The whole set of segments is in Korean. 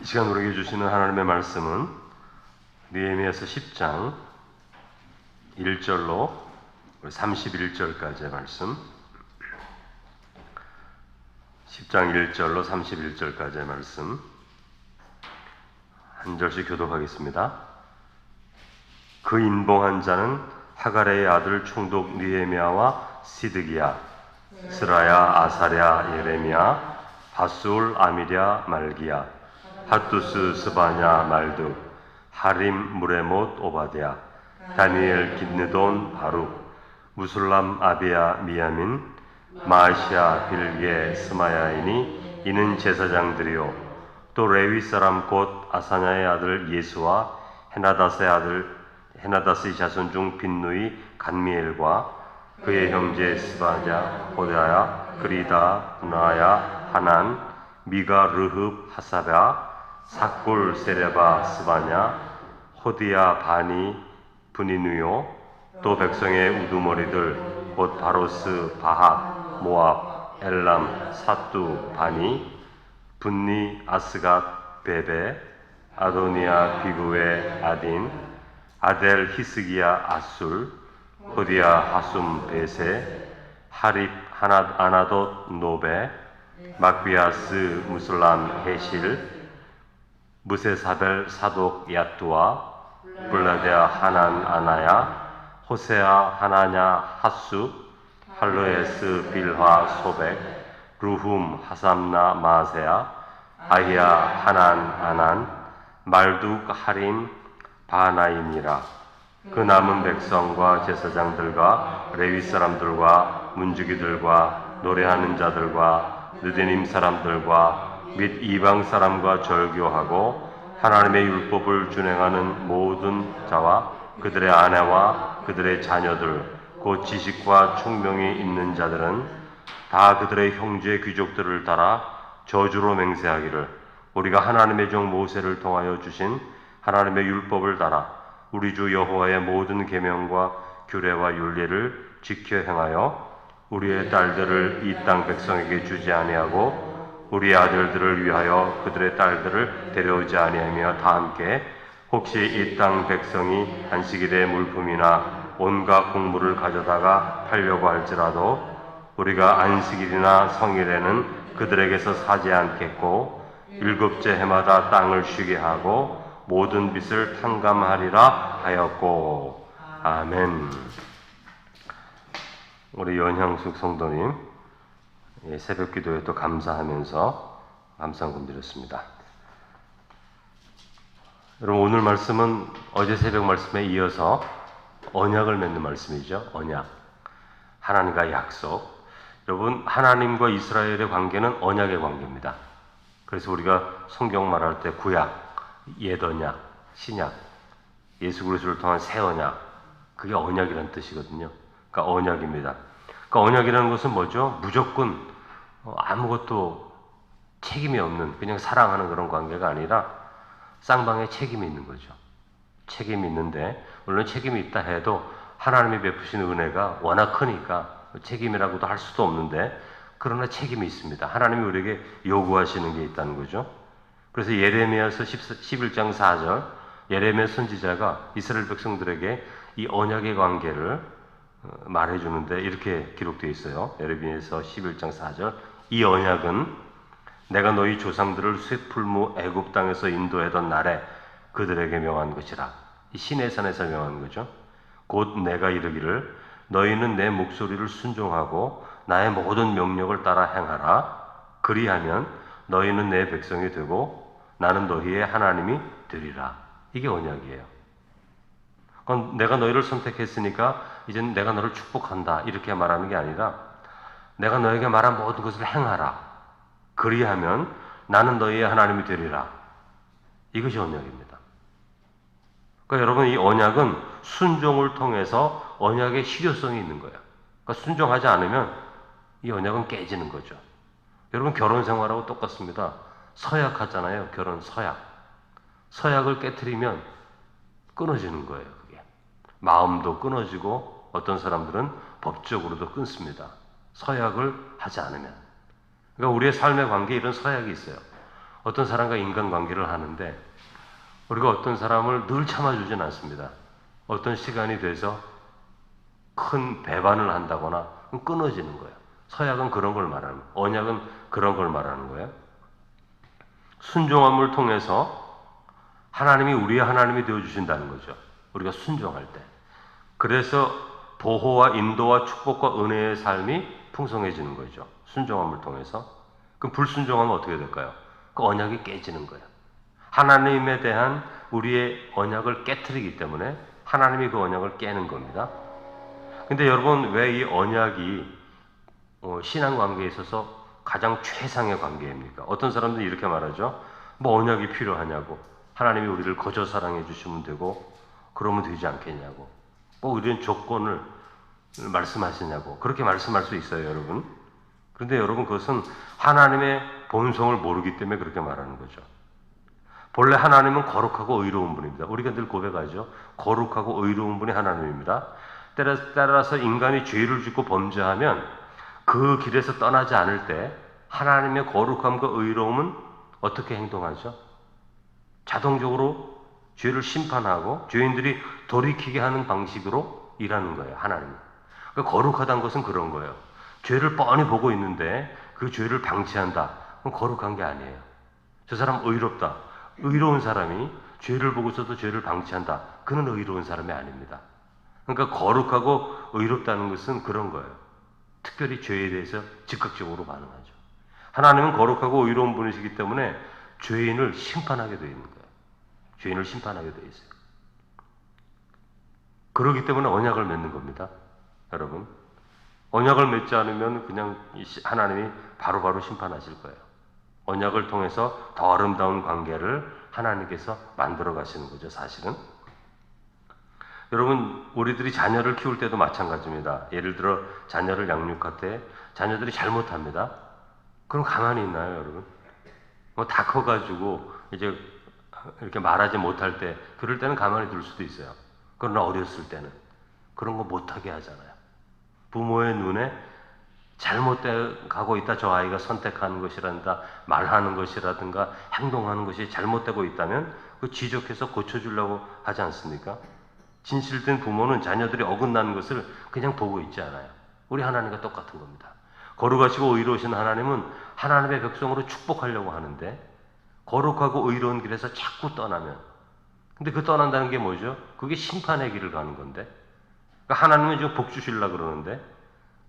이 시간 우리에게 주시는 하나님의 말씀은 느헤미야서 10장 1절로 31절까지의 말씀. 10장 1절로 31절까지의 말씀. 한 절씩 교독하겠습니다. 그 인봉한 자는 하가레의 아들 총독 느헤미야와 시드기야 스라야 아사랴 예레미야 바술 아미랴 말기야 핫두스 스바냐 말두 하림 무레못 오바디아 다니엘 긴느돈 바룩 무술람 아비야 미야민 마시아 빌게 스마야이니 이는 제사장들이요. 또 레위 사람 곧 아사냐의 아들 예수와 헤나다스의 아들 헤나다스의 자손 중 빈누이 간미엘과 그의 형제 스바냐 호다야 그리다 나야 하난 미가 르흡 하사랴 사골 세레바 스바냐 호디야 바니 분이누요 또 백성의 우두머리들 곧 바로스 바합 모압 엘람 사뚜 바니 분니 아스갓 베베 아도니아 비구의 아딘 아델 히스기야 아술 호디야 하숨 베세 하립 하나 아나돗 노베 막비아스 무슬람 헤실 무세사벨 사독 야뚜아 블라데아 하난 아나야 호세아 하나냐 하수 할로에스 빌화 소백 루훔 하삼나 마세아 아히야 하난 아난 말둑 하림 바나임이라. 그 남은 백성과 제사장들과 레위 사람들과 문주기들과 노래하는 자들과 느데님 사람들과 및 이방 사람과 절교하고 하나님의 율법을 준행하는 모든 자와 그들의 아내와 그들의 자녀들 곧 지식과 총명이 있는 자들은 다 그들의 형제 귀족들을 따라 저주로 맹세하기를 우리가 하나님의 종 모세를 통하여 주신 하나님의 율법을 따라 우리 주 여호와의 모든 계명과 규례와 윤례를 지켜 행하여 우리의 딸들을 이 땅 백성에게 주지 아니하고 우리 아들들을 위하여 그들의 딸들을 데려오지 아니하며 다 함께 혹시 이 땅 백성이 안식일의 물품이나 온갖 곡물을 가져다가 팔려고 할지라도 우리가 안식일이나 성일에는 그들에게서 사지 않겠고 일곱째 해마다 땅을 쉬게 하고 모든 빚을 탕감하리라 하였고 아멘. 우리 연향숙 성도님 예, 새벽 기도에 또 감사하면서 감사금 드렸습니다. 여러분 오늘 말씀은 어제 새벽 말씀에 이어서 언약을 맺는 말씀이죠. 언약. 하나님과 약속. 여러분 하나님과 이스라엘의 관계는 언약의 관계입니다. 그래서 우리가 성경 말할 때 구약, 옛 언약, 신약, 예수 그리스도를 통한 새 언약. 그게 언약이라는 뜻이거든요. 그러니까 언약입니다. 그러니까 언약이라는 것은 뭐죠? 무조건 아무것도 책임이 없는 그냥 사랑하는 그런 관계가 아니라 쌍방에 책임이 있는 거죠. 책임이 있는데 물론 책임이 있다 해도 하나님이 베푸신 은혜가 워낙 크니까 책임이라고도 할 수도 없는데 그러나 책임이 있습니다. 하나님이 우리에게 요구하시는 게 있다는 거죠. 그래서 예레미야서 11장 4절 예레미야 선지자가 이스라엘 백성들에게 이 언약의 관계를 말해 주는데 이렇게 기록되어 있어요. 예레미야서 11장 4절 이 언약은 내가 너희 조상들을 쇠풀무 애굽 땅에서 인도하던 날에 그들에게 명한 것이라. 이 신의 산에서 명한 거죠. 곧 내가 이르기를 너희는 내 목소리를 순종하고 나의 모든 명령을 따라 행하라. 그리하면 너희는 내 백성이 되고 나는 너희의 하나님이 되리라. 이게 언약이에요. 내가 너희를 선택했으니까 이제는 내가 너를 축복한다. 이렇게 말하는 게 아니라 내가 너에게 말한 모든 것을 행하라. 그리하면 나는 너희의 하나님이 되리라. 이것이 언약입니다. 그러니까 여러분 이 언약은 순종을 통해서 언약의 실효성이 있는 거예요. 그러니까 순종하지 않으면 이 언약은 깨지는 거죠. 여러분 결혼 생활하고 똑같습니다. 서약하잖아요. 결혼 서약. 서약을 깨뜨리면 끊어지는 거예요. 마음도 끊어지고 어떤 사람들은 법적으로도 끊습니다. 서약을 하지 않으면. 그러니까 우리의 삶의 관계에 이런 서약이 있어요. 어떤 사람과 인간관계를 하는데 우리가 어떤 사람을 늘 참아주진 않습니다. 어떤 시간이 돼서 큰 배반을 한다거나 끊어지는 거예요. 서약은 그런 걸 말하는, 언약은 그런 걸 말하는 거예요. 순종함을 통해서 하나님이 우리의 하나님이 되어 주신다는 거죠. 우리가 순종할 때. 그래서 보호와 인도와 축복과 은혜의 삶이 풍성해지는 거죠. 순종함을 통해서. 그럼 불순종하면 어떻게 될까요? 그 언약이 깨지는 거예요. 하나님에 대한 우리의 언약을 깨뜨리기 때문에 하나님이 그 언약을 깨는 겁니다. 근데 여러분 왜 이 언약이 어, 신앙 관계에 있어서 가장 최상의 관계입니까? 어떤 사람들이 이렇게 말하죠. 뭐 언약이 필요하냐고. 하나님이 우리를 거저 사랑해 주시면 되고 그러면 되지 않겠냐고. 뭐 이런 조건을 말씀하시냐고. 그렇게 말씀할 수 있어요, 여러분. 그런데 여러분 그것은 하나님의 본성을 모르기 때문에 그렇게 말하는 거죠. 본래 하나님은 거룩하고 의로운 분입니다. 우리가 늘 고백하죠. 거룩하고 의로운 분이 하나님입니다. 따라- 따라서 인간이 죄를 짓고 범죄하면 그 길에서 떠나지 않을 때 하나님의 거룩함과 의로움은 어떻게 행동하죠? 자동적으로 죄를 심판하고 죄인들이 돌이키게 하는 방식으로 일하는 거예요. 하나님. 그러니까 거룩하다는 것은 그런 거예요. 죄를 뻔히 보고 있는데 그 죄를 방치한다. 그건 거룩한 게 아니에요. 저 사람 의롭다. 의로운 사람이 죄를 보고서도 죄를 방치한다. 그는 의로운 사람이 아닙니다. 그러니까 거룩하고 의롭다는 것은 그런 거예요. 특별히 죄에 대해서 즉각적으로 반응하죠. 하나님은 거룩하고 의로운 분이시기 때문에 죄인을 심판하게 되어 있는 거예요. 죄인을 심판하게 되어 있어요. 그러기 때문에 언약을 맺는 겁니다. 여러분. 언약을 맺지 않으면 그냥 하나님이 바로 바로 심판하실 거예요. 언약을 통해서 더 아름다운 관계를 하나님께서 만들어 가시는 거죠, 사실은. 여러분, 우리들이 자녀를 키울 때도 마찬가지입니다. 예를 들어 자녀를 양육할 때 자녀들이 잘못합니다. 그럼 가만히 있나요, 여러분? 뭐 다 커가지고 이제 이렇게 말하지 못할 때 그럴 때는 가만히 둘 수도 있어요. 그러나 어렸을 때는 그런 거 못하게 하잖아요. 부모의 눈에 잘못돼 가고 있다 저 아이가 선택하는 것이란다 말하는 것이라든가 행동하는 것이 잘못되고 있다면 그 지적해서 고쳐주려고 하지 않습니까? 진실된 부모는 자녀들이 어긋나는 것을 그냥 보고 있지 않아요. 우리 하나님과 똑같은 겁니다. 거룩하시고 의로우신 하나님은 하나님의 백성으로 축복하려고 하는데 거룩하고 의로운 길에서 자꾸 떠나면 근데 그 떠난다는 게 뭐죠? 그게 심판의 길을 가는 건데 그러니까 하나님은 지금 복 주시려고 그러는데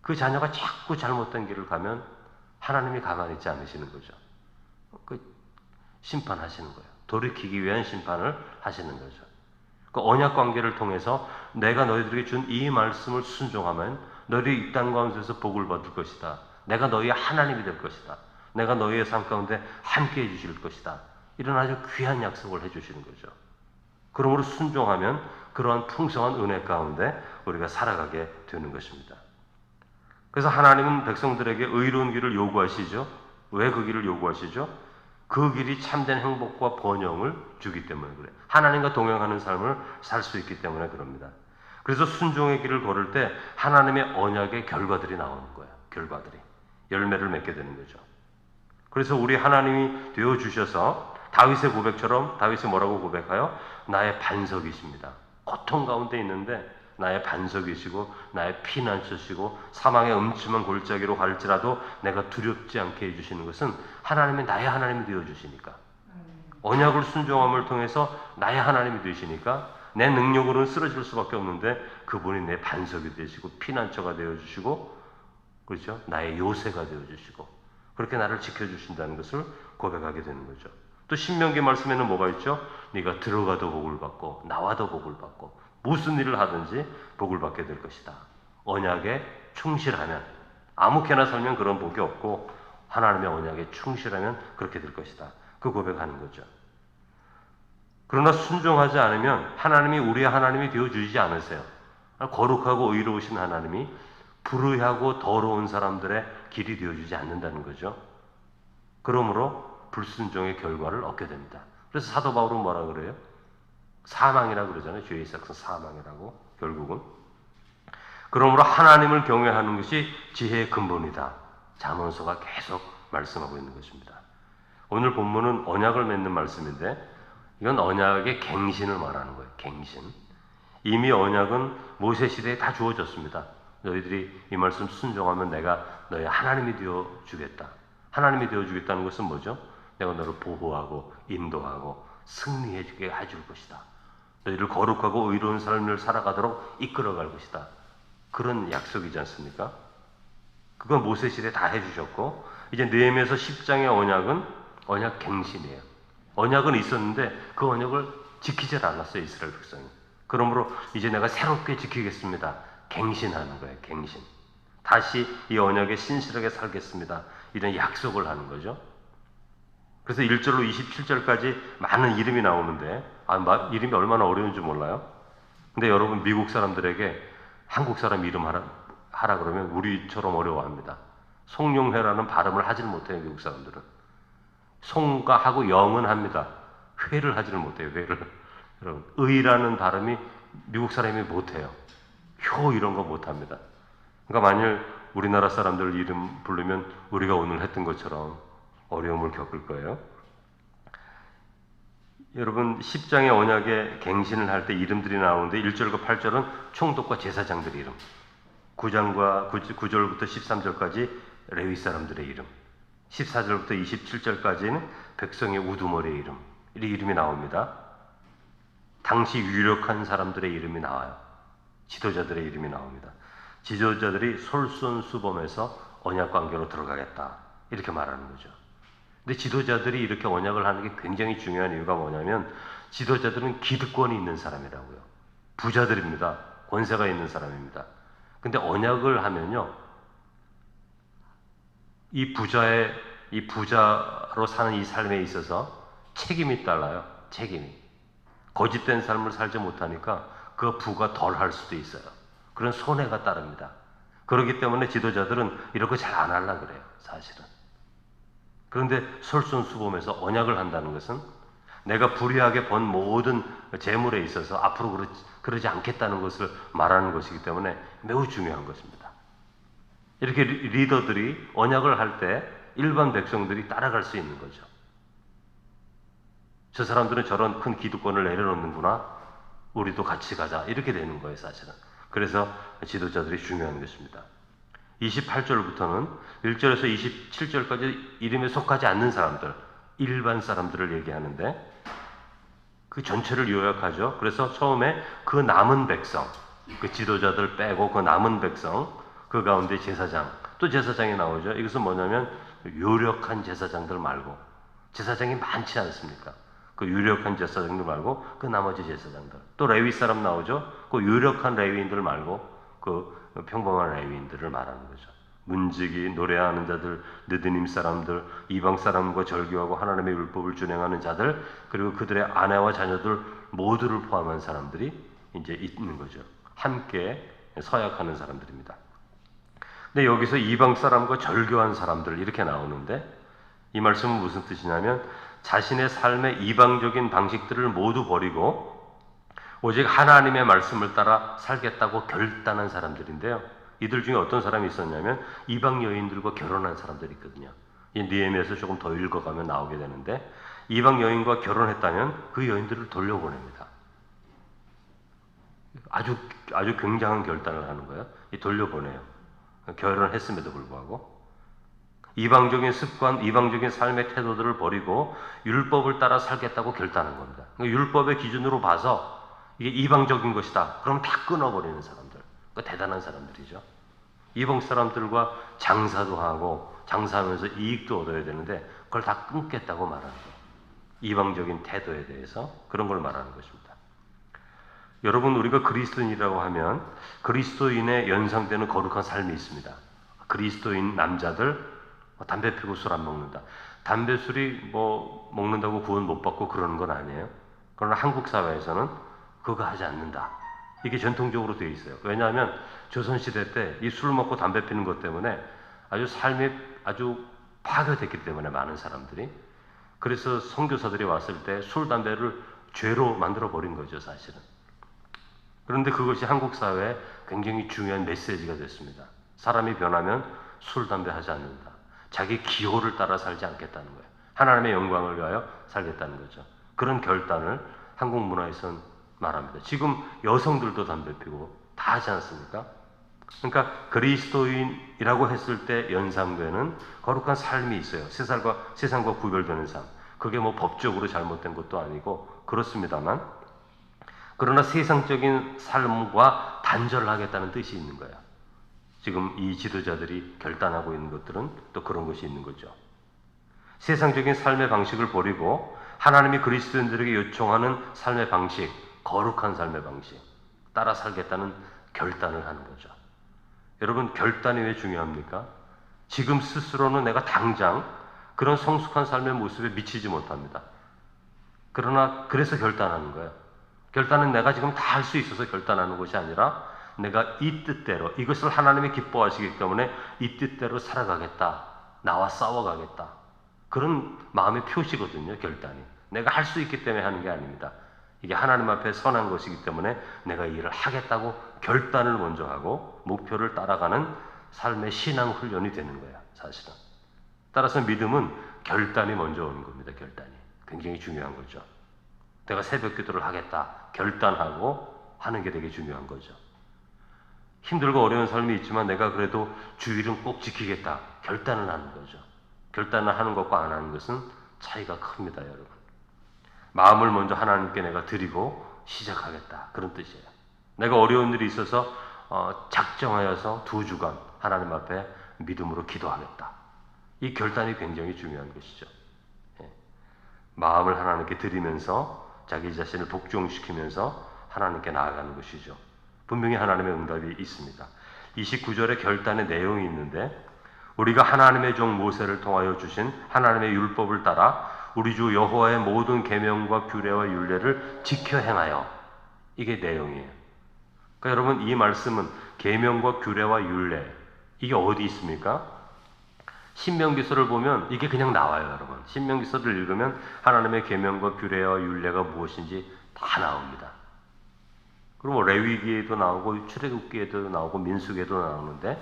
그 자녀가 자꾸 잘못된 길을 가면 하나님이 가만히 있지 않으시는 거죠. 그 심판하시는 거예요. 돌이키기 위한 심판을 하시는 거죠. 그 언약 관계를 통해서 내가 너희들에게 준 이 말씀을 순종하면 너희들이 이 땅 가운데서 복을 받을 것이다. 내가 너희의 하나님이 될 것이다. 내가 너희의 삶 가운데 함께 해주실 것이다. 이런 아주 귀한 약속을 해주시는 거죠. 그러므로 순종하면 그러한 풍성한 은혜 가운데 우리가 살아가게 되는 것입니다. 그래서 하나님은 백성들에게 의로운 길을 요구하시죠. 왜 그 길을 요구하시죠? 그 길이 참된 행복과 번영을 주기 때문에 그래. 하나님과 동행하는 삶을 살 수 있기 때문에 그럽니다. 그래서 순종의 길을 걸을 때 하나님의 언약의 결과들이 나오는 거예요. 결과들이. 열매를 맺게 되는 거죠. 그래서 우리 하나님이 되어 주셔서 다윗의 고백처럼 다윗이 뭐라고 고백하여? 나의 반석이십니다. 고통 가운데 있는데 나의 반석이시고 나의 피난처시고 사망의 음침한 골짜기로 갈지라도 내가 두렵지 않게 해주시는 것은 하나님이 나의 하나님이 되어 주시니까. 언약을 순종함을 통해서 나의 하나님이 되시니까 내 능력으로는 쓰러질 수밖에 없는데 그분이 내 반석이 되시고 피난처가 되어 주시고 그렇죠? 나의 요새가 되어 주시고 그렇게 나를 지켜주신다는 것을 고백하게 되는 거죠. 또 신명기 말씀에는 뭐가 있죠? 네가 들어가도 복을 받고 나와도 복을 받고 무슨 일을 하든지 복을 받게 될 것이다. 언약에 충실하면 아무렇게나 살면 그런 복이 없고 하나님의 언약에 충실하면 그렇게 될 것이다. 그 고백하는 거죠. 그러나 순종하지 않으면 하나님이 우리의 하나님이 되어 주시지 않으세요. 거룩하고 의로우신 하나님이 불의하고 더러운 사람들의 길이 되어주지 않는다는 거죠. 그러므로 불순종의 결과를 얻게 됩니다. 그래서 사도 바울은 뭐라 그래요? 사망이라고 그러잖아요. 죄의 삭은 사망이라고 결국은. 그러므로 하나님을 경외하는 것이 지혜의 근본이다. 잠언서가 계속 말씀하고 있는 것입니다. 오늘 본문은 언약을 맺는 말씀인데 이건 언약의 갱신을 말하는 거예요. 갱신. 이미 언약은 모세 시대에 다 주어졌습니다. 너희들이 이 말씀 순종하면 내가 너희 하나님이 되어 주겠다. 하나님이 되어 주겠다는 것은 뭐죠? 내가 너를 보호하고 인도하고 승리해 주게 해줄 것이다. 너희를 거룩하고 의로운 삶을 살아가도록 이끌어갈 것이다. 그런 약속이지 않습니까? 그건 모세 시대 다 해주셨고 이제 느헤미야서 10장의 언약은 언약 갱신이에요. 언약은 있었는데 그 언약을 지키질 않았어요 이스라엘 백성이. 그러므로 이제 내가 새롭게 지키겠습니다. 갱신하는 거예요. 갱신. 다시 이 언약에 신실하게 살겠습니다. 이런 약속을 하는 거죠. 그래서 1절로 27절까지 많은 이름이 나오는데 아, 마- 이름이 얼마나 어려운지 몰라요. 근데 여러분 미국 사람들에게 한국 사람 이름 하라, 하라 그러면 우리처럼 어려워합니다. 송룡회라는 발음을 하질 못해요 미국 사람들은. 송가 하고 영은 합니다. 회를 하지를 못해요 회를. 여러분 의라는 발음이 미국 사람이 못해요. 효 이런 거 못합니다. 그러니까 만일 우리나라 사람들 이름 부르면 우리가 오늘 했던 것처럼 어려움을 겪을 거예요. 여러분 10장의 언약의 갱신을 할 때 이름들이 나오는데 1절과 8절은 총독과 제사장들의 이름 9장과 9 절부터 13절까지 레위 사람들의 이름 14절부터 27절까지는 백성의 우두머리의 이름 이 이름이 나옵니다. 당시 유력한 사람들의 이름이 나와요. 지도자들의 이름이 나옵니다. 지도자들이 솔선수범해서 언약 관계로 들어가겠다 이렇게 말하는 거죠. 근데 지도자들이 이렇게 언약을 하는 게 굉장히 중요한 이유가 뭐냐면 지도자들은 기득권이 있는 사람이라고요. 부자들입니다. 권세가 있는 사람입니다. 근데 언약을 하면요. 이 부자의 이 부자로 사는 이 삶에 있어서 책임이 달라요. 책임이. 거짓된 삶을 살지 못하니까 그 부가 덜 할 수도 있어요. 그런 손해가 따릅니다. 그렇기 때문에 지도자들은 이렇게 잘 안 하려 그래요. 사실은. 그런데 솔선수범해서 언약을 한다는 것은 내가 불의하게 번 모든 재물에 있어서 앞으로 그러, 그러지 않겠다는 것을 말하는 것이기 때문에 매우 중요한 것입니다. 이렇게 리- 리더들이 언약을 할 때 일반 백성들이 따라갈 수 있는 거죠. 저 사람들은 저런 큰 기득권을 내려놓는구나. 우리도 같이 가자. 이렇게 되는 거예요, 사실은. 그래서 지도자들이 중요한 것입니다. 28절부터는 1절에서 27절까지 이름에 속하지 않는 사람들, 일반 사람들을 얘기하는데 그 전체를 요약하죠. 그래서 처음에 그 남은 백성, 그 지도자들 빼고 그 남은 백성, 그 가운데 제사장, 또 제사장이 나오죠. 이것은 뭐냐면 유력한 제사장들 말고 제사장이 많지 않습니까? 그 유력한 제사장들 말고 그 나머지 제사장들. 또 레위 사람 나오죠. 그 유력한 레위인들 말고 그 평범한 레위인들을 말하는 거죠. 문지기, 노래하는 자들, 느드님 사람들, 이방 사람과 절교하고 하나님의 율법을 준행하는 자들, 그리고 그들의 아내와 자녀들 모두를 포함한 사람들이 이제 있는 거죠. 함께 서약하는 사람들입니다. 근데 여기서 이방 사람과 절교한 사람들 이렇게 나오는데 이 말씀은 무슨 뜻이냐면 자신의 삶의 이방적인 방식들을 모두 버리고 오직 하나님의 말씀을 따라 살겠다고 결단한 사람들인데요. 이들 중에 어떤 사람이 있었냐면 이방 여인들과 결혼한 사람들이 있거든요. 이 니에미에서 조금 더 읽어가면 나오게 되는데 이방 여인과 결혼했다면 그 여인들을 돌려보냅니다. 아주 아주 굉장한 결단을 하는 거예요. 이 돌려보내요. 결혼했음에도 불구하고 이방적인 습관, 이방적인 삶의 태도들을 버리고 율법을 따라 살겠다고 결단한 겁니다. 그러니까 율법의 기준으로 봐서 이게 이방적인 것이다. 그럼 다 끊어버리는 사람들. 그 대단한 사람들이죠. 이방 사람들과 장사도 하고 장사하면서 이익도 얻어야 되는데 그걸 다 끊겠다고 말하는 거예요. 이방적인 태도에 대해서 그런 걸 말하는 것입니다. 여러분 우리가 그리스도인이라고 하면 그리스도인의 연상되는 거룩한 삶이 있습니다. 그리스도인 남자들 담배 피고 술 안 먹는다. 담배 술이 뭐 먹는다고 구원 못 받고 그러는 건 아니에요. 그러나 한국 사회에서는 그거 하지 않는다. 이게 전통적으로 되어 있어요. 왜냐하면 조선 시대 때 이 술 먹고 담배 피는 것 때문에 아주 삶이 아주 파괴됐기 때문에 많은 사람들이 그래서 선교사들이 왔을 때 술 담배를 죄로 만들어 버린 거죠, 사실은. 그런데 그것이 한국 사회에 굉장히 중요한 메시지가 됐습니다. 사람이 변하면 술, 담배 하지 않는다. 자기 기호를 따라 살지 않겠다는 거예요. 하나님의 영광을 위하여 살겠다는 거죠. 그런 결단을 한국 문화에선 말합니다. 지금 여성들도 담배 피고 다 하지 않습니까? 그러니까 그리스도인이라고 했을 때 연상되는 거룩한 삶이 있어요. 세상과 세상과 구별되는 삶. 그게 뭐 법적으로 잘못된 것도 아니고 그렇습니다만 그러나 세상적인 삶과 단절하겠다는 뜻이 있는 거야. 지금 이 지도자들이 결단하고 있는 것들은 또 그런 것이 있는 거죠. 세상적인 삶의 방식을 버리고 하나님이 그리스도인들에게 요청하는 삶의 방식, 거룩한 삶의 방식 따라 살겠다는 결단을 하는 거죠. 여러분 결단이 왜 중요합니까? 지금 스스로는 내가 당장 그런 성숙한 삶의 모습에 미치지 못합니다. 그러나 그래서 결단하는 거예요. 결단은 내가 지금 다 할 수 있어서 결단하는 것이 아니라 내가 이 뜻대로 이것을 하나님이 기뻐하시기 때문에 이 뜻대로 살아가겠다. 나와 싸워가겠다. 그런 마음의 표시거든요, 결단이. 내가 할 수 있기 때문에 하는 게 아닙니다. 이게 하나님 앞에 선한 것이기 때문에 내가 이 일을 하겠다고 결단을 먼저 하고 목표를 따라가는 삶의 신앙 훈련이 되는 거야, 사실은. 따라서 믿음은 결단이 먼저 오는 겁니다, 결단이. 굉장히 중요한 거죠. 내가 새벽 기도를 하겠다, 결단하고 하는 게 되게 중요한 거죠. 힘들고 어려운 삶이 있지만 내가 그래도 주일은 꼭 지키겠다, 결단을 하는 거죠. 결단을 하는 것과 안 하는 것은 차이가 큽니다, 여러분. 마음을 먼저 하나님께 내가 드리고 시작하겠다. 그런 뜻이에요. 내가 어려운 일이 있어서 어, 작정하여서 두 주간 하나님 앞에 믿음으로 기도하겠다. 이 결단이 굉장히 중요한 것이죠. 예. 마음을 하나님께 드리면서 자기 자신을 복종시키면서 하나님께 나아가는 것이죠. 분명히 하나님의 응답이 있습니다. 29절에 결단의 내용이 있는데 우리가 하나님의 종 모세를 통하여 주신 하나님의 율법을 따라 우리 주 여호와의 모든 계명과 규례와 율례를 지켜 행하여 이게 내용이에요. 그러니까 여러분 이 말씀은 계명과 규례와 율례 이게 어디 있습니까? 신명기서를 보면 이게 그냥 나와요, 여러분. 신명기서를 읽으면 하나님의 계명과 규례와 율례가 무엇인지 다 나옵니다. 그리고 뭐 레위기에도 나오고 출애굽기에도 나오고 민수기에도 나오는데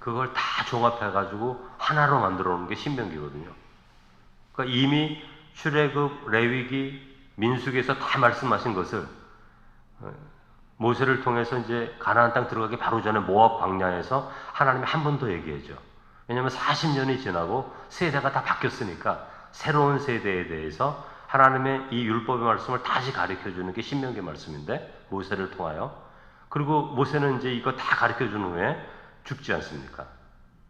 그걸 다 종합해 가지고 하나로 만들어 놓은 게 신명기거든요. 그러니까 이미 출애굽, 레위기, 민수기에서 다 말씀하신 것을 어, 모세를 통해서 이제 가나안 땅 들어가기 바로 전에 모압 광야에서 하나님이 한 번 더 얘기해죠. 왜냐하면 40년이 지나고 세대가 다 바뀌었으니까 새로운 세대에 대해서 하나님의 이 율법의 말씀을 다시 가르쳐 주는 게 신명기 말씀인데 모세를 통하여 그리고 모세는 이제 이거 다 가르쳐 준 후에 죽지 않습니까?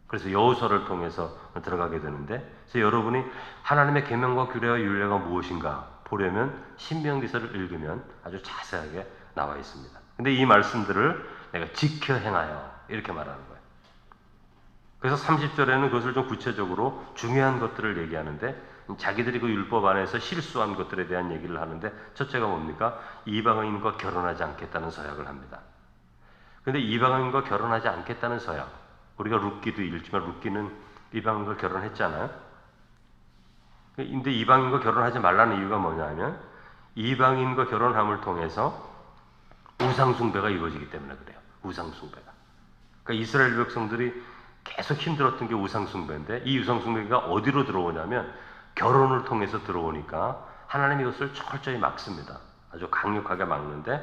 그래서 여호서를 통해서 들어가게 되는데 그래서 여러분이 하나님의 계명과 규례와 율례가 무엇인가 보려면 신명기서를 읽으면 아주 자세하게 나와 있습니다. 근데 이 말씀들을 내가 지켜 행하여 이렇게 말하는 거예요. 그래서 30절에는 그것을 좀 구체적으로 중요한 것들을 얘기하는데 자기들이 그 율법 안에서 실수한 것들에 대한 얘기를 하는데 첫째가 뭡니까? 이방인과 결혼하지 않겠다는 서약을 합니다. 근데 이방인과 결혼하지 않겠다는 서약. 우리가 룻기도 읽지만 룻기는 이방인과 결혼했잖아요. 근데 이방인과 결혼하지 말라는 이유가 뭐냐면 이방인과 결혼함을 통해서 우상숭배가 이루어지기 때문에 그래요. 우상숭배가. 그러니까 이스라엘 백성들이 계속 힘들었던 게 우상숭배인데 이 우상숭배가 어디로 들어오냐면 결혼을 통해서 들어오니까 하나님이 이것을 철저히 막습니다. 아주 강력하게 막는데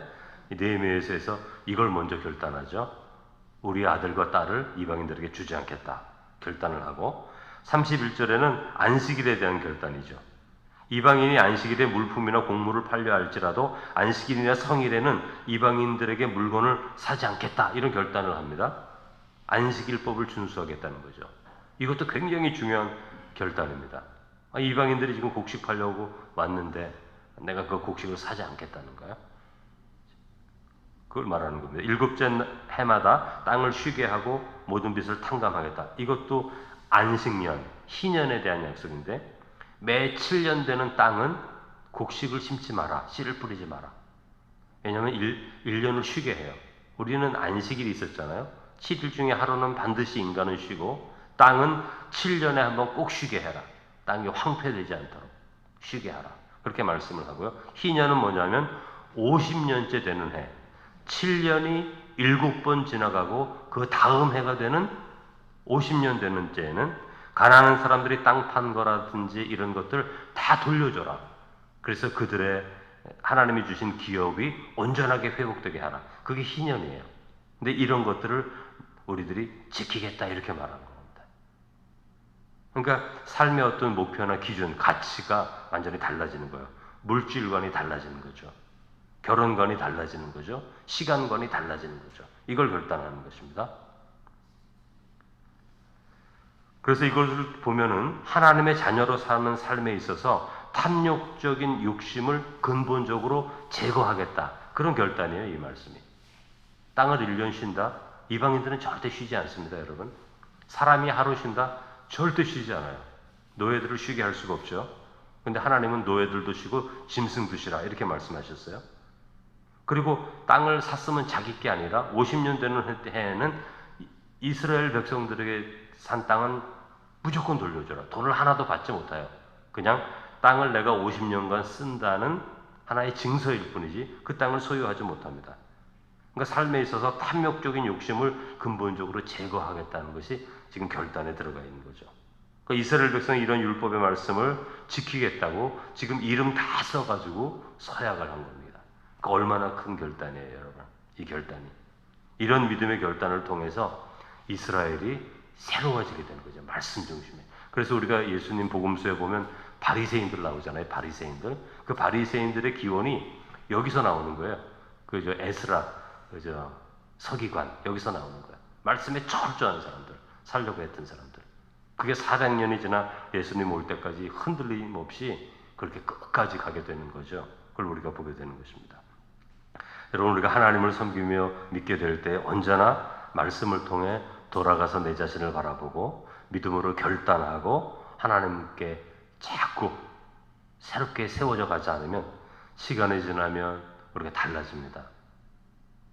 네메에서 이걸 먼저 결단하죠. 우리 아들과 딸을 이방인들에게 주지 않겠다. 결단을 하고 31절에는 안식일에 대한 결단이죠. 이방인이 안식일에 물품이나 곡물을 팔려 할지라도 안식일이나 성일에는 이방인들에게 물건을 사지 않겠다. 이런 결단을 합니다. 안식일법을 준수하겠다는 거죠. 이것도 굉장히 중요한 결단입니다. 아, 이방인들이 지금 곡식 팔려고 왔는데 내가 그 곡식을 사지 않겠다는 거야. 그걸 말하는 겁니다. 일곱째 해마다 땅을 쉬게 하고 모든 빛을 탕감하겠다. 이것도 안식년, 희년에 대한 약속인데 매 7년 되는 땅은 곡식을 심지 마라. 씨를 뿌리지 마라. 왜냐하면 1, 1년을 쉬게 해요. 우리는 안식일이 있었잖아요. 7일 중에 하루는 반드시 인간은 쉬고 땅은 7년에 한번 꼭 쉬게 해라. 땅이 황폐되지 않도록 쉬게 하라. 그렇게 말씀을 하고요. 희년은 뭐냐면 50년째 되는 해. 7년이 7번 지나가고 그 다음 해가 되는 50년 되는 때에는 가난한 사람들이 땅 판 거라든지 이런 것들 다 돌려줘라. 그래서 그들의 하나님이 주신 기업이 온전하게 회복되게 하라. 그게 희년이에요. 근데 이런 것들을 우리들이 지키겠다 이렇게 말하는 겁니다. 그러니까 삶의 어떤 목표나 기준, 가치가 완전히 달라지는 거예요. 물질관이 달라지는 거죠. 결혼관이 달라지는 거죠. 시간관이 달라지는 거죠. 이걸 결단하는 것입니다. 그래서 이것을 보면은 하나님의 자녀로 사는 삶에 있어서 탐욕적인 욕심을 근본적으로 제거하겠다. 그런 결단이에요, 이 말씀이. 땅을 1년 쉰다? 이방인들은 절대 쉬지 않습니다, 여러분. 사람이 하루 쉰다? 절대 쉬지 않아요. 노예들을 쉬게 할 수가 없죠. 근데 하나님은 노예들도 쉬고 짐승도 쉬라. 이렇게 말씀하셨어요. 그리고 땅을 샀으면 자기 게 아니라 50년 되는 해에는 이스라엘 백성들에게 산 땅은 무조건 돌려줘라. 돈을 하나도 받지 못해요. 그냥 땅을 내가 50년간 쓴다는 하나의 증서일 뿐이지 그 땅을 소유하지 못합니다. 그러니까 삶에 있어서 탐욕적인 욕심을 근본적으로 제거하겠다는 것이 지금 결단에 들어가 있는 거죠. 그러니까 이스라엘 백성이 이런 율법의 말씀을 지키겠다고 지금 이름 다 써가지고 서약을 한 겁니다. 그러니까 얼마나 큰 결단이에요, 여러분. 이 결단이. 이런 믿음의 결단을 통해서 이스라엘이 새로워지게 되는 거죠. 말씀 중심에. 그래서 우리가 예수님 복음서에 보면 바리새인들 나오잖아요. 바리새인들. 그 바리새인들의 기원이 여기서 나오는 거예요. 그저 에스라, 그저 서기관 여기서 나오는 거예요. 말씀에 철저한 사람들, 살려고 했던 사람들. 그게 400년이 지나 예수님 올 때까지 흔들림 없이 그렇게 끝까지 가게 되는 거죠. 그걸 우리가 보게 되는 것입니다. 여러분 우리가 하나님을 섬기며 믿게 될 때 언제나 말씀을 통해 돌아가서 내 자신을 바라보고 믿음으로 결단하고 하나님께 자꾸 새롭게 세워져 가지 않으면 시간이 지나면 우리가 달라집니다.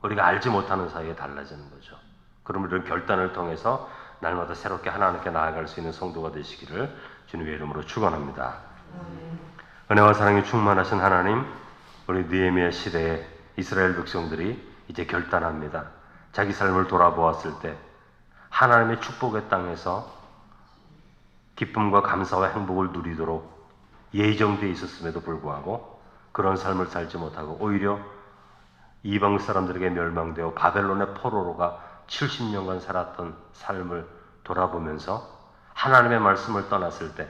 우리가 알지 못하는 사이에 달라지는 거죠. 그러면 이런 결단을 통해서 날마다 새롭게 하나님께 나아갈 수 있는 성도가 되시기를 주님의 이름으로 축원합니다. 은혜와 사랑이 충만하신 하나님, 우리 느헤미야 시대에 이스라엘 백성들이 이제 결단합니다. 자기 삶을 돌아보았을 때 하나님의 축복의 땅에서 기쁨과 감사와 행복을 누리도록 예정되어 있었음에도 불구하고 그런 삶을 살지 못하고 오히려 이방 사람들에게 멸망되어 바벨론의 포로로가 70년간 살았던 삶을 돌아보면서 하나님의 말씀을 떠났을 때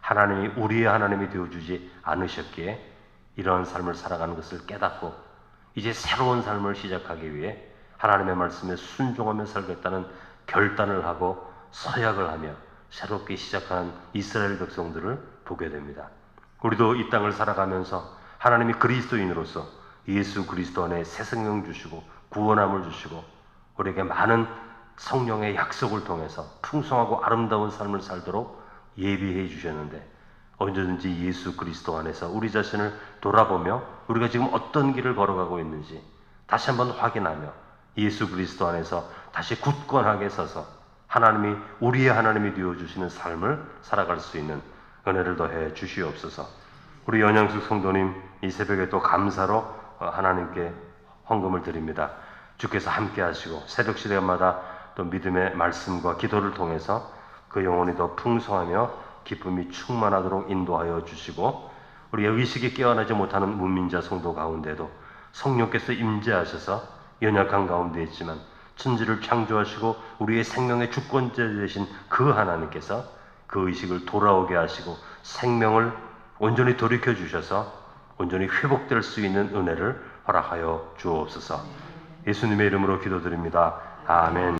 하나님이 우리의 하나님이 되어주지 않으셨기에 이러한 삶을 살아가는 것을 깨닫고 이제 새로운 삶을 시작하기 위해 하나님의 말씀에 순종하며 살겠다는 결단을 하고 서약을 하며 새롭게 시작한 이스라엘 백성들을 보게 됩니다. 우리도 이 땅을 살아가면서 하나님이 그리스도인으로서 예수 그리스도 안에 새 생명 주시고 구원함을 주시고 우리에게 많은 성령의 약속을 통해서 풍성하고 아름다운 삶을 살도록 예비해 주셨는데 언제든지 예수 그리스도 안에서 우리 자신을 돌아보며 우리가 지금 어떤 길을 걸어가고 있는지 다시 한번 확인하며 예수 그리스도 안에서 다시 굳건하게 서서 하나님이 우리의 하나님이 되어 주시는 삶을 살아갈 수 있는 은혜를 더해 주시옵소서. 우리 연양숙 성도님 이 새벽에 또 감사로 어, 하나님께 헌금을 드립니다. 주께서 함께 하시고 새벽 시대마다 또 믿음의 말씀과 기도를 통해서 그 영혼이 더 풍성하며 기쁨이 충만하도록 인도하여 주시고 우리 의식이 깨어나지 못하는 문민자 성도 가운데도 성령께서 임재하셔서 연약한 가운데 있지만 천지를 창조하시고 우리의 생명의 주권자 되신 그 하나님께서 그 의식을 돌아오게 하시고 생명을 온전히 돌이켜 주셔서 온전히 회복될 수 있는 은혜를 허락하여 주옵소서. 예수님의 이름으로 기도드립니다. 아멘.